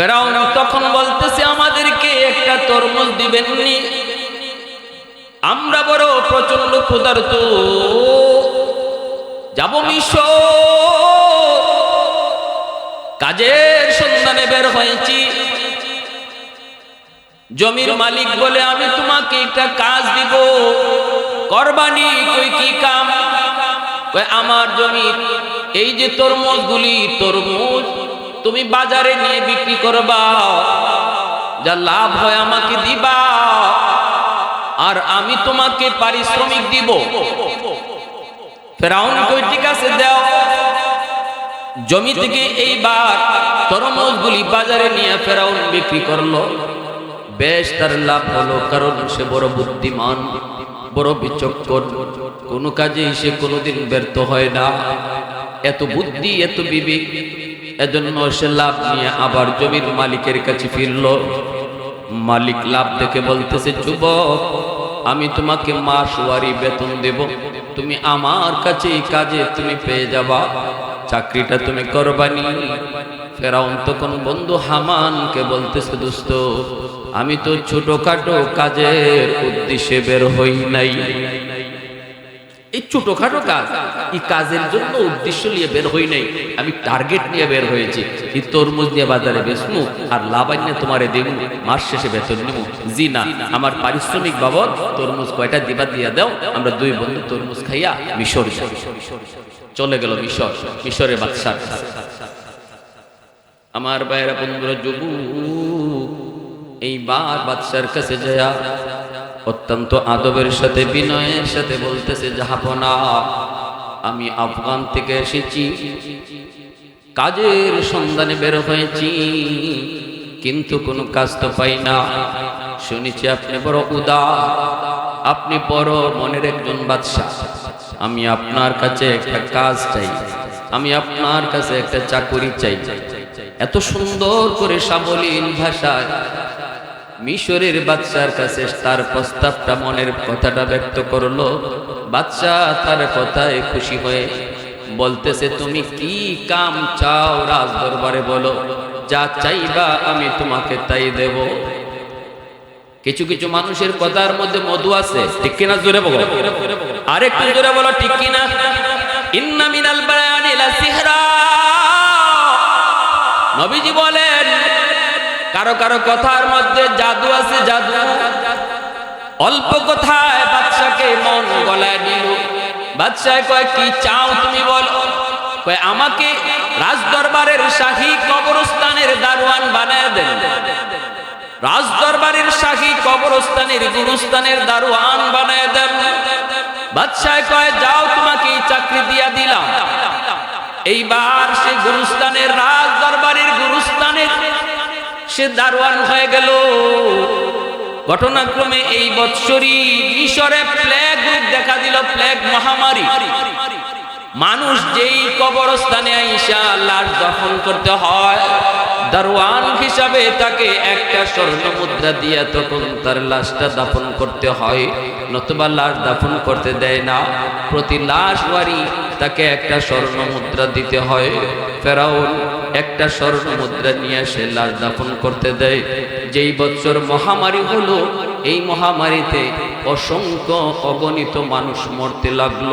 ফেরাউন তখন বলতেছে, আমাদেরকে একটা তরমুজ দিবেননি? আমরা বড় প্রচণ্ড ক্ষুধার্ত। যাব মিশর কাজের সন্ধানে বের হয়েছি। জমির মালিক বলে, আমি তোমাকে একটা কাজ দিব। করবানি, কই কি কাম? আমার জমি এই যে তরমুজ গুলি তরমুজ তুমি বাজারে নিয়ে বিক্রি করবা। যা লাভ হয় আমাকে দিবা। আর আমি তোমাকে পারিশ্রমিক দিব। ফেরাউন কই, ঠিক আছে, দাও। জমি থেকে এইবার তরমুজগুলি বাজারে নিয়ে ফেরাউন বিক্রি করল। বেশ, তার লাভ হলো, কারণ সে বড় বুদ্ধিমান, বড় বিচক্ষণ। কোনো কাজে সে কোনোদিন ব্যর্থ হয় না। এত বুদ্ধি, এত বিবেক এজন্য সে লাভ নিয়ে আবার জমির মালিকের কাছে ফিরল। মালিক লাভ দেখে বলতেছে, যুবক, আমি তোমাকে মাসওয়ারি বেতন দেব। তুমি আমার কাছে এই কাজে তুমি পেয়ে যাবা। চাকরিটা তুমি করবানি। ফেরাউন তখন বন্ধু হামানকে বলতেছে, দোস্ত, আমি তো ছোটখাটো কাজের উদ্দেশ্যে বের হই নাই। এই ছোটখাটো কাজ। এই কাজের জন্য উদ্দেশ্য নিয়ে বের হই নাই। আমি টার্গেট নিয়ে বের হয়েছি। এই তরমুজ নিয়ে বাজারে বেচমু আর লাভান্যে তোমারে দেবু। মাস শেষে বেতন নেব। জি না আমার পারিশ্রমিক বাবদ তরমুজ কয়টা দিবা দিয়া দাও। আমরা দুই বন্ধু তরমুজ খাইয়া মিশর চলে গেল মিশর। মিশরে বাদশার আমার বাইরা বন্ধুরা যুবু এইবার বাদশার কাছে যায়া অত্যন্ত আদবের সাথে, বিনয়ের সাথে বলতেছে, জাহাপনা, আমি আফগান থেকে এসেছি। কাজের সন্ধানে বের হয়েছি, কিন্তু কোনো কাজ তো পাই না। শুনেছি আপনি বড় উদা আপনি বড় মনের একজন বাদশাহ। আমি আপনার কাছে একটা কাজ চাই, আমি আপনার কাছে একটা চাকরি চাই। এত সুন্দর করে সাবলীল ভাষায় মিশরের বাচ্চার কাছে তার প্রস্তাবটা মনের কথাটা ব্যক্ত করল। বাচ্চা তার কথায় খুশি হয়ে বলতেছে, তুমি কি কাম চাও রাজ দরবারে বলো, যা চাইবা আমি তোমাকে তাই দেব। কিছু কিছু মানুষের কথার মধ্যে মধু আছে, ঠিক কিনা জোরে বলো? আরেকটু জোরে বলো, ঠিক কিনা? ইন্না মিনাল সিহরা। নবীজি বলেন কারও কারও কথার মধ্যে জাদু আছে জাদু। অল্প কথায় বাচ্চাকে মন গলায় নিল বাদশাহ কয়, কি চাও তুমি বলো? কয়, আমাকে রাজ দরবারের শাহী কবরস্থানের দারোয়ান বানায় দেন। রাজ দরবারের শাহী কবরস্থানের গুরুস্থানের দারোয়ান বানায় দেন। বাদশাহ কয়, যাও, তোমাকে চাকরি দিয়া দিলাম। এইবার সে গুরুস্থানের রাজ দরবারের গুরুস্থানের সে দারোয়ান হয়ে গেল। ঘটনাক্রমে এই বৎসরই মিশরে প্লেগ দেখা দিল প্লেগ মহামারী। মানুষ যেই কবরস্থানে আইসা লাশ দফন করতে হয় দারোয়ান হিসাবে তাকে একটা স্বর্ণ মুদ্রা দিয়ে তখন তার লাশটা দাফন করতে হয়, নতুবা লাশ দাফন করতে দেয় না। প্রতি লাশ ওয়ারি তাকে একটা স্বর্ণ মুদ্রা দিতে হয়। ফেরাউন একটা স্বর্ণ মুদ্রা নিয়ে সে লাশ দাফন করতে দেয়। যেই বছর মহামারী হলো, এই মহামারীতে অসংখ্য অগণিত মানুষ মরতে লাগল।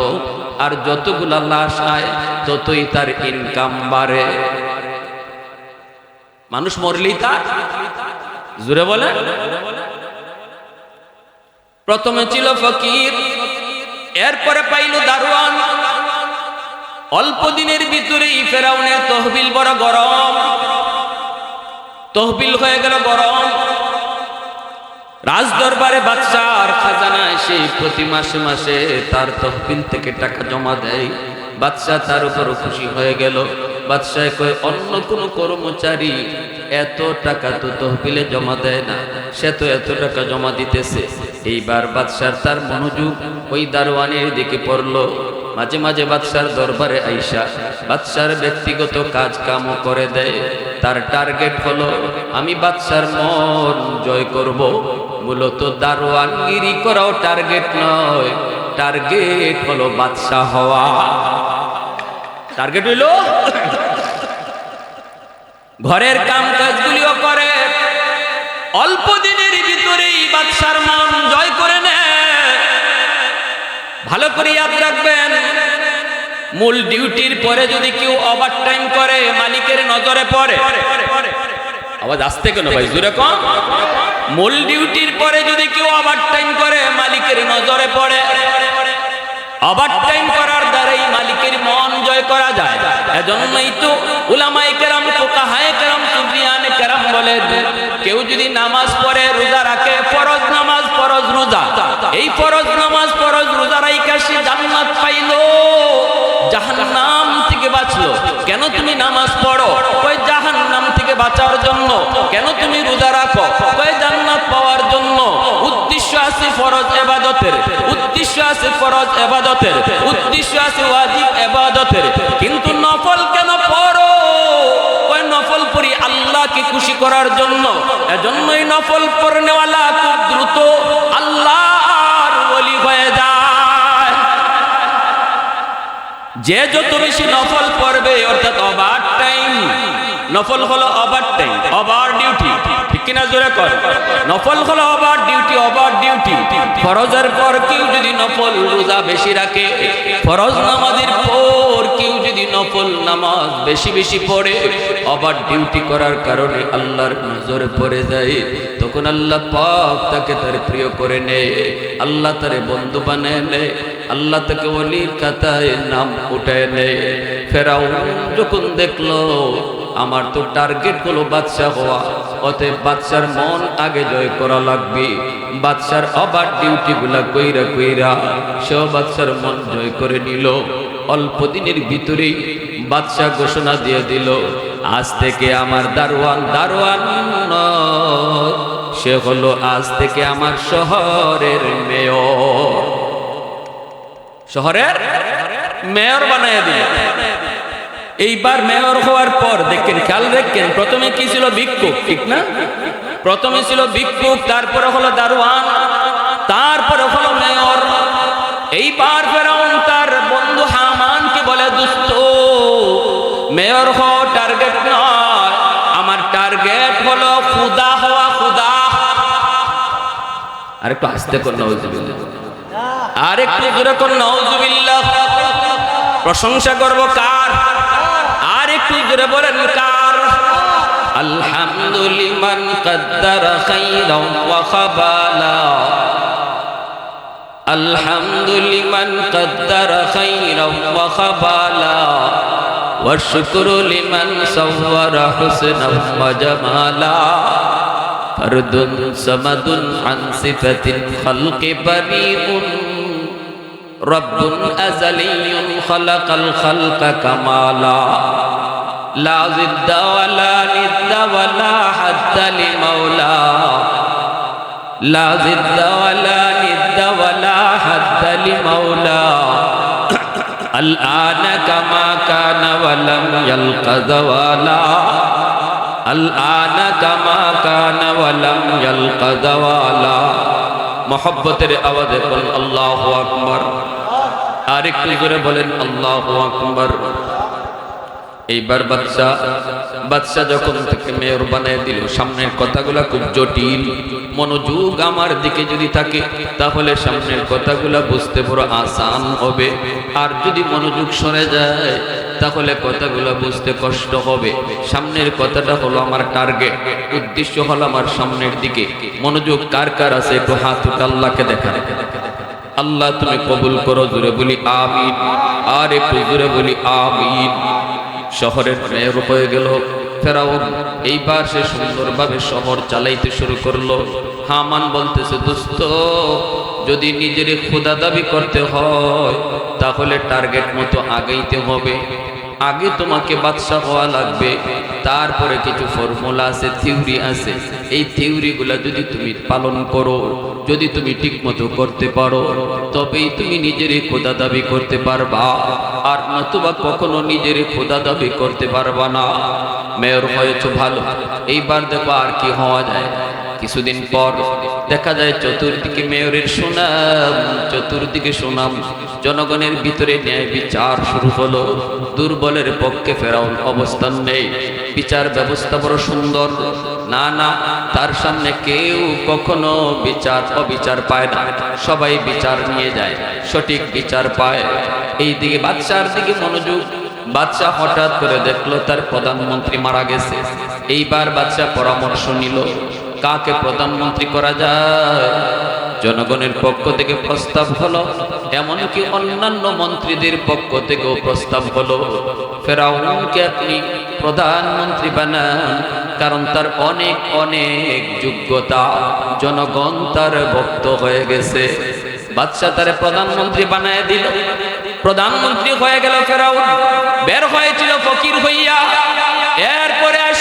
আর যতগুলা লাশ আয়, ততই তার ইনকাম বাড়ে। মানুষ মরলেই তার জুড়ে বলে প্রথমে ছিল ফকির, এরপরে পাইল দারোয়ান। অল্প দিনের ভিতরেই ফেরাউনের তহবিল বড় গরম। তহবিল হয়ে গেল গরম। রাজ দরবারে বাদশার খাজানা এসে প্রতি মাসে মাসে তার তহবিল থেকে টাকা জমা দেয়। বাচ্চা তার উপর খুশি হয়ে গেল। বাদশাহ কয়, অন্য কোনো কর্মচারী এত টাকা তো তহবিলে জমা দেয় না, সে তো এত টাকা জমা দিতেছে। এইবার বাদশার তার মনোযোগ ওই দারোয়ানের দিকে পড়ল। মাঝে মাঝে বাদশার দরবারে আইসা বাদশার ব্যক্তিগত কাজ কামও করে দেয়। তার টার্গেট হলো, আমি বাদশার মন জয় করব। মূলত দারোয়ানগিরি করাও টার্গেট নয়, টার্গেট হলো বাদশাহ হওয়া। টার্গেট হইল? ঘরের কাম কাজগুলিও করে। অল্প দিনের ভিতরেই বাদশার মন জয় করে নেয় ভালো করে ইয়াদ রাখবেন। মূল ডিউটির পরে যদি কেউ ওভার টাইম করে, মালিকের নজরে পড়ে। আওয়াজ আসতে কেন ভাই? জুড়ে কম মূল ডিউটির পরে যদি কেউ ওভার টাইম করে, মালিকের নজরে পড়ে। ওভার টাইম করার দ্বারাই মালিকের মন জয় করা যায়। এজন্যই তো উলামায়ে কেরাম, ফুকাহায়ে কেরাম, সুফিয়ানে কেরাম বলে কেউ যদি নামাজ পড়ে, রোজা রাখে, ফরজ নামাজ, ফরজ রোজা। এই ফরজ নামাজ, ফরজ রোজা রাইকা সে জান্নাত পাইলো। জাহান্নাম থেকে বাঁচলো। কেন তুমি নামাজ পড়ো? কই জাহান্নাম থেকে বাঁচার জন্য। কেন তুমি রোজা রাখো? কই জান্নাত পাওয়ার জন্য। আছে ফরজ এবাদতের, উদ্দেশ্য আছে ফরজ এবাদতের, উদ্দেশ্য আছে ওয়াজিব এবাদতের। কিন্তু নফল কেন পড়ো? ওই নফল পড়ি আল্লাহকে খুশি করার জন্য। এজন্যই নফল পড়নেওয়ালা খুব দ্রুত আল্লাহর ওলি হয়ে যায়। যে যত বেশি নফল পড়বে, অর্থাৎ ওভার টাইম নফল হলো ওভার টাইম ওভার ডিউটি কিনা জোরে কর। নফল হলো ওভার ডিউটি ওভার ডিউটি ফরজের পর কেউ যদি নফল রোজা বেশি রাখে, ফরজ নামাজের পর কেউ যদি নফল নামাজ বেশি বেশি পড়ে, ওভার ডিউটি করার কারণে আল্লাহর নজরে পড়ে যায়। তখন আল্লাহ পাক তাকে তার প্রিয় করে নেয়। আল্লাহ তারে বন্ধু বানায় নেয়। আল্লাহ তাকে অলির খাতায় নাম উঠায় নেয়। ফেরাও যখন দেখল, আমার তো টার্গেট হলো বাদশাহ হওয়া অতএব বাদশার মন আগে জয় করা লাগবে। বাদশার আবার ডিউটি গুলা কইরা কইরা সে বাদশার মন জয় করে নিল। অল্প দিনের ভিতরেই বাদশাহ ঘোষণা দিয়ে দিল, আজ থেকে আমার দারোয়ান দারোয়ান সে হলো আজ থেকে আমার শহরের মেয়র। শহরের মেয়র বানায় দিল। এইবার মেয়র হওয়ার পর, দেখেন, খেয়াল রাখেন, প্রথমে কি ছিল ভিক্ষুক ঠিক না? প্রথমে ছিল ভিক্ষুক তারপরে হলো দারোয়ান, তারপরে হলো মেয়র। এইবার ফেরাউন তার বন্ধু হামানকে বলে দুস্থ মেয়র হওয়া টার্গেট নয়। আমার টার্গেট হলো খুদা হওয়া খুদা। আর একটু আসতে কর নজুবিল্লাহ আর একটু জোরে কর প্রশংসা করব কার? জোরে বলেন কার আলহামদুলিমান কদ্দার খাইরাও ওয়া খাবালা আলহামদুলিমান কদ্দার খাইরাও ওয়া খাবালা والشكر لمن صور حسنا وجمالا فرد صمد عن صفة الخلق بريء رب أزلي خلق الخلق كمالا لا ضد ولا ند ولا حد لمولا لا ضد ولا ند ولا حد لمولا الآن كما كان ولم يلق زوالا الآن كما كان ولم يلق زوالا মহব্বতের আওয়াজে বলেন আল্লাহ আকবর আর একটু করে বলেন আল্লাহ আকবর এইবার বাদশা বাদশা যখন থেকে মেয়র বানায় দিল, সামনের কথাগুলা খুব জটিল। মনোযোগ আমার দিকে যদি থাকে, তাহলে সামনের কথাগুলা বুঝতে বড় আসান হবে। আর যদি মনোযোগ সরে যায়, তাহলে কথাগুলো বুঝতে কষ্ট হবে। সামনের কথাটা হলো আমার টার্গেট উদ্দেশ্য হলো আমার সামনের দিকে। মনোযোগ কার কার আছে, একটু হাত উঠে আল্লাহকে দেখা আল্লাহ তুমি কবুল করো জুড়ে বলি আমিন। আর একটু জুড়ে বলি আমিন। শহরের মেয়র হয়ে গেল। ফেরাউন এইবার সে সুন্দরভাবে শহর চালাইতে শুরু করল। হামান বলতেছে, দোস্ত, যদি নিজের ক্ষুদা দাবি করতে হয়, তাহলে টার্গেট মতো আগাইতে হবে। আগে তোমাকে বাদশাহ হওয়া লাগবে। তারপরে কিছু ফর্মুলা আছে থিওরি আছে। এই থিওরিগুলা যদি তুমি পালন করো, যদি তুমি ঠিকমতো করতে পারো, তবেই তুমি নিজের খোদা দাবি করতে পারবা। আর নতুবা কখনো নিজের খোদা দাবি করতে পারবা না। মেয়র হয়েছ ভালো। এইবার দেখো আর কি হওয়া যায়। কিছুদিন পর দেখা যায় চতুর্দিকে মেয়রের সুনাম, চতুর্দিকে সুনাম। জনগণের ভিতরে ন্যায় বিচার শুরু হলো। দুর্বলের পক্ষে ফেরাউন অবস্থান নেই। বিচার ব্যবস্থা বড় সুন্দর। না না, তার সামনে কেউ কখনো বিচার, অবিচার পায় না। সবাই বিচার নিয়ে যায়, সঠিক বিচার পায়। এই দিকে বাচ্চার দিকে মনোযোগ। বাচ্চা হঠাৎ করে দেখল তার প্রধানমন্ত্রী মারা গেছে। এইবার বাচ্চা পরামর্শ নিল। কাকে প্রধানমন্ত্রী করা যায়? জনগণের পক্ষ থেকে প্রস্তাব হলো, এমনকি অন্যান্য মন্ত্রীদের পক্ষ থেকেও প্রস্তাব হলো, ফেরাউনকে আপনি প্রধানমন্ত্রী বানান, কারণ তার অনেক অনেক যোগ্যতা জনগণ তার ভক্ত হয়ে গেছে। বাচ্চা তারে প্রধানমন্ত্রী বানায় দিল। প্রধানমন্ত্রী হয়ে গেল ফেরাউন। বের হয়েছিল ফকির হইয়া। এরপরে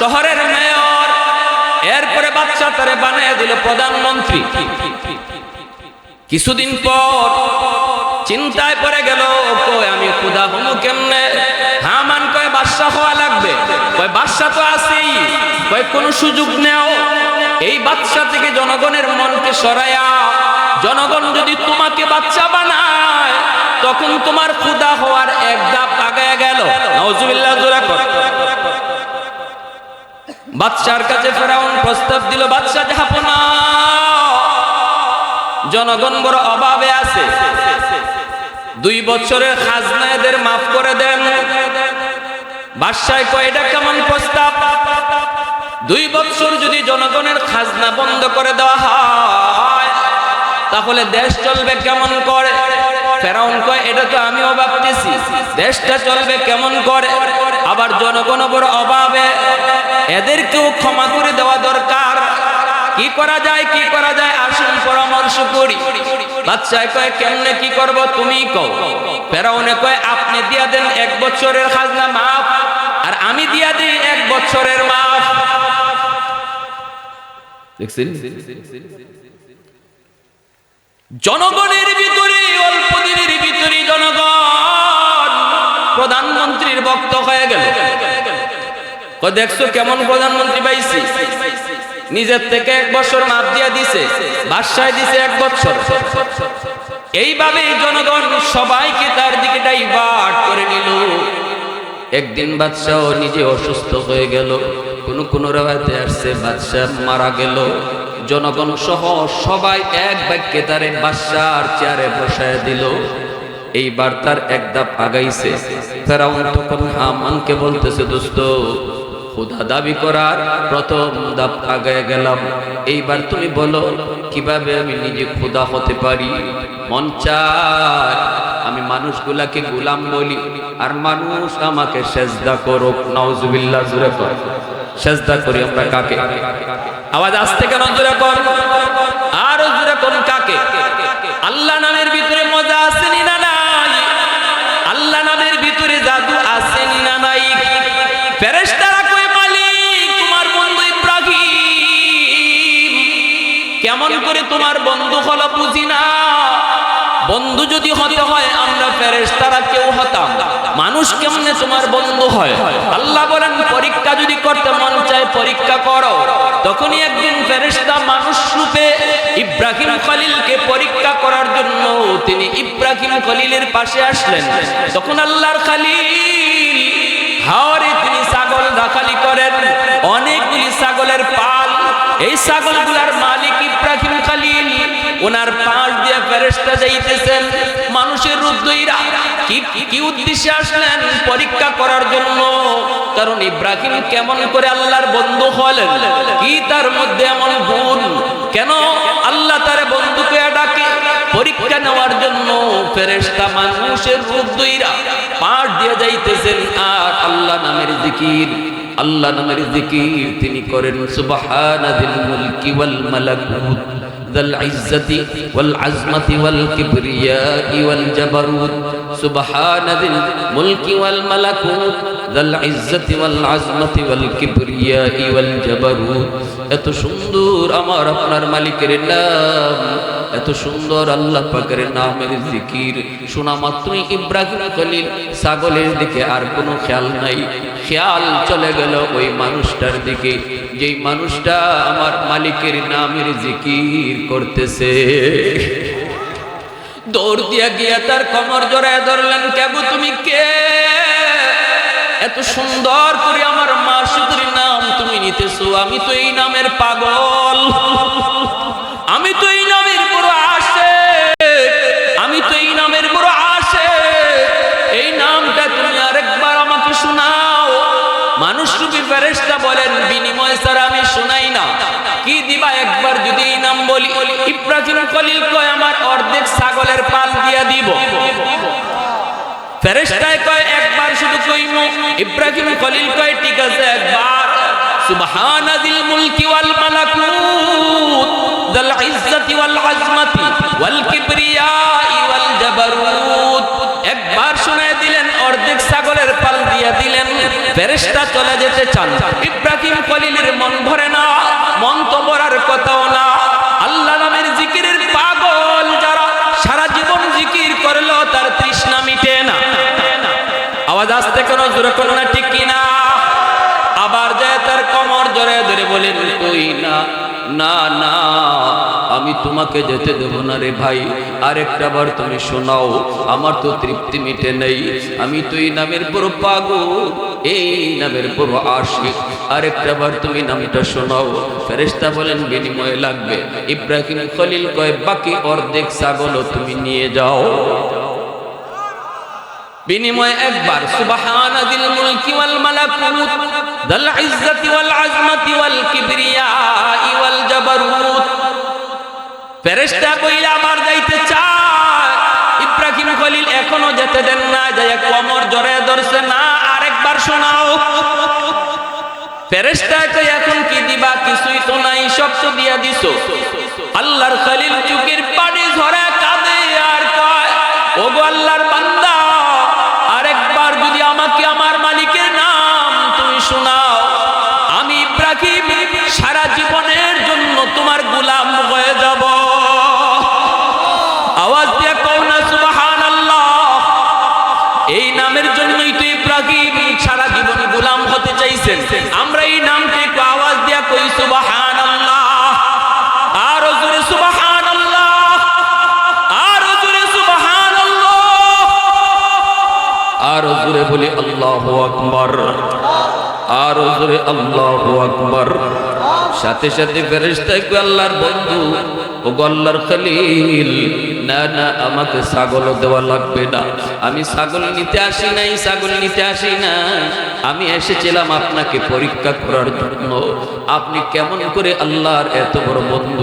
শহরের মেয়র, এরপরে বাচ্চা তারে বানিয়ে দিল প্রধানমন্ত্রী। কিছুদিন পর চিন্তায় পড়ে গেল, কয়, আমি ক্ষুধা হমু কেমনে? হামান কয় বাদশা হওয়া লাগবে। কয় বাদশা তো আছেই। কয়, কোনো সুযোগ নেও। এই বাচ্চা থেকে জনগণের মনকে সরায়া, জনগণ যদি তোমাকে বাচ্চা বানায়, তখন তোমার ক্ষুধা হওয়ার এক ধাপ আগায় গেল। নাউজুবিল্লাহ, জোরে কর। বাচ্চার কাছে ফেরাউন প্রস্তাব দিল বাচ্চা যাহাপনা জনগণ বড় অভাবে আছে। দুই বছরের খাজনা এদের মাফ করে দেন। বাদশায় কয়, এটা কেমন প্রস্তাব? দুই বছর যদি জনগণের খাজনা বন্ধ করে দেওয়া হয়, তাহলে দেশ চলবে কেমন করে? ফেরাউন কয়, এটা তো আমিও ভাবতেছি। দেশটা চলবে কেমন করে? আবার জনগণ বড় অভাবে। এদেরকেও ক্ষমা করে দেওয়া দরকার। কি করা যায়, কি করা যায়, আসুন পরামর্শ করি। বাচ্চায় কয়, কেমনে কি করব তুমি কও। ফেরাউনে কয়, আপনি দিয়া দেন এক বছরের খাজনা মাফ, আর আমি দিয়া দিই এক বছরের মাফ। দেখছেন? জনগণের ভিতরে, অল্প দিনের ভিতরে জনগণ প্রধানমন্ত্রীর বক্ত হয়ে গেল। দেখছ কেমন প্রধানমন্ত্রী পাইছি? নিজের থেকে এক বছর মাপ দিয়া দিছে বাদশায় দিছে এক বছর। এইভাবে জনগণ সবাইকে তার দিকে ডাইভার্ট করে নিল। একদিন বাদশাহ নিজে অসুস্থ হয়ে গেল। কোন কোন রাতে আসছে, বাদশাহ মারা গেল। জনগণ সহ সবাই এক বাক্যে তারে বাদশার চেয়ারে বসায় দিল। এইবার তার এক ধাপ আগাইছে। ফেরাউন তখন হামানকে বলতেছে, দোস্ত, খোদা দাবি করার প্রথম ধাপ আগায় গেলাম। এইবার তুমি বলো, কীভাবে আমি নিজে খোদা হতে পারি? মন চায় আমি মানুষগুলাকে গোলাম বলি, আর মানুষ আমাকে সেজদা করুক। নওজুবিল্লাহ জুড়ে কর। সেজদা করি আমরা কাকে? আওয়াজ আসতে কেন জুড়ে কর আর জুড়ে কোন কাকে? আল্লাহ নামের ভিতরে মজা আসেনি না নাই? আল্লাহ নামের ভিতরে জাদু আসেনি না নাই? ফেরেশতারা কই মালিক, তোমার বন্ধু ইব্রাহিম, কেমন করে তোমার বন্ধু হলো বুঝি না? বন্ধু যদি হতে হয়, আমরা ফেরেশতারা কেউ হতাম। মানুষ কেমনে তোমার বন্ধু হয়? আল্লাহ বলেন, পরীক্ষা যদি করতে মন চায়, পরীক্ষা করো। তখনই একদিন ফেরেশতা মানুষ রূপে ইব্রাহিম খলিলকে পরীক্ষা করার জন্য তিনি ইব্রাহিম খলিলের পাশে আসলেন। তখন আল্লাহর খালিল হাওরে তিনি ছাগল রাখালি করেন। অনেকগুলি ছাগলের পাল। এই ছাগলগুলার মালিক ইব্রাহিম খালিল। ওনার দিয়ে ফেরেশতা যাইতেছেন, মানুষের রুদ্দইরা কি কি উদ্দেশ্যে আসলেন পরীক্ষা করার জন্য? কারণ ইব্রাহিম কেমন করে আল্লাহর বন্ধু হলেন, কি তার মধ্যে এমন গুণ কেন আল্লাহ তার বন্ধুকে ডাকে পরীক্ষা নেওয়ার জন্য? ফেরেশতা মানুষের রুদ্দইরা পাঠ দিয়ে যাইতেছেন, আর আল্লাহ নামের জিকির, আল্লাহ নামের জিকির তিনি করেন সুবহানাদিল মুলকি ওয়াল মালাকুত, যাল ইজ্জতি ওয়াল আজমতি ওয়াল কিবরিয়াই ওয়াল জাবারুত সুবহানাদিল মুলকি ওয়াল মালাকুত, যাল ইজ্জতি ওয়াল এত সুন্দর আমার আপনার মালিকের নাম এত সুন্দর আল্লাহ পাকের নামের জিকির শোনা মাত্রই ইব্রাহিম খলিল ছাগলের দিকে আর কোনো খেয়াল নাই। খেয়াল চলে গেল ওই মানুষটার দিকে। যেই মানুষটা আমার মালিকের নামের জিকির করতেছে। দৌড় দিয়া গিয়া তার কমর জড়ায় ধরলেন, কেবু, তুমি কে? এত সুন্দর করে আমার মা সুদুর নাম তুমি নিতেছো, আমি তো এই নামের পাগল। আমি তো এই নামের বড় আসে আমি তো এই নামের বড় আসে এই নামটা তুমি আরেকবার আমাকে শোনাও। মানুষ রূপী ফেরেশতা বলেন, বিনিময় স্যার আমি শোনাই না। কি দিবা একবার যদি এই নাম বলি? ইব্রাহিম কলিল কয়, আমার অর্ধেক ছাগলের পাল দিয়া দিব। ফেরেশতায় কয়, একবার শুধু কইমু। ইব্রাহিম কলিল কয়, ঠিক আছে, একবার। সুবহানাদিল মুলকি ওয়াল মালাকুত। একবার শুনে দিলেন, অর্ধেক ছাগলের পাল দিয়া দিলেন। ফেরেশতা চলে যেতে চান। ইব্রাহিম খলিলের মন ভরে না, মন তো ভরার কথাও না। আল্লাহ নামের জিকিরের পাগল যারা সারা জীবন জিকির করল, তার তৃষ্ণা মিটে না। আওয়াজ আসতে কোনো জোরে, কোনো না, ঠিক কিনা? আবার যায় তার কমর জড়ে ধরে বলেন, কই না? না না, আমি তোমাকে যেতে দেব না রে ভাই। আরেকটা বার তুমি শোনাও, আমার তো তৃপ্তি মিটে নেই। আমি তো এই নামের পুরো পাগল, এই নামের পুরো আশিক। আরেকটা বার তুমি নামটা শোনাও। ফেরেশতা বলেন, বিনিময়ে লাগবে। ইব্রাহিম খলিল কয়, বাকি অর্ধেক ছাগলও তুমি নিয়ে যাও। বিনিময়ে একবার সুবহানাদিল মুলকি ওয়াল মালাকুত দাল ইজ্জতি ওয়াল আজমাতি ওয়াল কিবরিয়াই ওয়াল ফেরেশতা আমার যাইতে চায়। ইব্রাহিম খলিল এখনও যেতে দেন না যায় কমর জড়ে ধরছে, না, আরেকবার শোনাও। ফেরেশতা কই এখন কি দিবা? কিছুই তো নাই, সব তো দিয়া দিছো। আল্লাহর খলিল চুকের পানি ঝরে কাঁদে আর কয়, ওগো আল্লাহর জোরে বলি আল্লাহু আকবার। আর জোরে আল্লাহু আকবার। সাথে সাথে ফেরেশতা কই আল্লাহর বন্ধু ও আল্লাহর খলিল, না না, আমাকে ছাগল দেওয়া লাগবে না। আমি ছাগল নিতে আসি নাই, ছাগল নিতে আসি না আমি এসেছিলাম আপনাকে পরীক্ষা করার জন্য। আপনি কেমন করে আল্লাহর এত বড় বন্ধু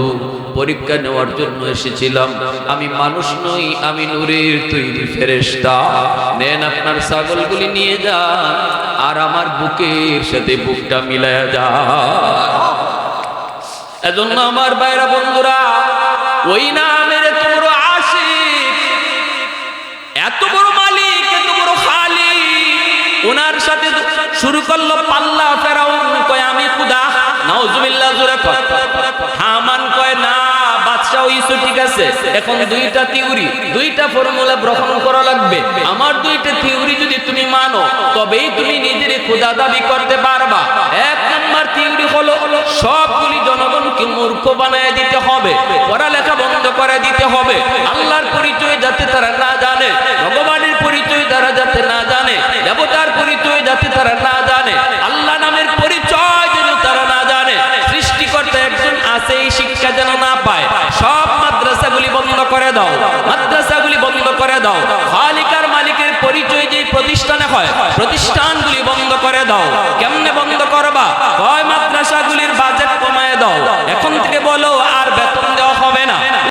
পরীক্ষা নেওয়ার জন্য এসেছিলাম। আমি মানুষ নই, আমি নূরের তৈরি ফেরেশতা। নেন আপনার ছাগলগুলি নিয়ে যান, আর আমার বুকের সাথে বুকটা মিলায়া যা এজন্য আমার বাইরা বন্ধুরা, ওই নামের এত বড় আশিক। এত বড় মালিক, এত বড় খালি ওনার সাথে শুরু করল পাল্লা ফেরাউন, কয়, আমি খুদা, নাউজুবিল্লাহ, জোরে কয় হামান কয়, না বাদশা হইছো ঠিক আছে। এখন দুইটা থিওরি দুইটা ফর্মুলা গ্রহণ করা লাগবে। আমার দুইটা থিওরি যদি তুমি মানো, তবেই তুমি নিজের খোদা দাবি করতে পারবা। এক নাম্বার থিওরি হলো, সবগুলি জনগণকে মূর্খ বানায় দিতে হবে, পড়ালেখা বন্ধ করে দিতে হবে। আল্লাহর পরিচয় যাতে তারা না জানে, ভগবানের পরিচয় তারা যাতে না জানে, দেবতার পরিচয় যাতে তারা না জানে করে দাও। মাদ্রাসাগুলি বন্ধ করে দাও। খালিকার মালিকের পরিচয় যে প্রতিষ্ঠানে হয়, প্রতিষ্ঠানগুলি বন্ধ করে দাও। কেমনে বন্ধ করবা? কয় মাদ্রাসাগুলির বাজেট কমায় দাও। এখন থেকে বলো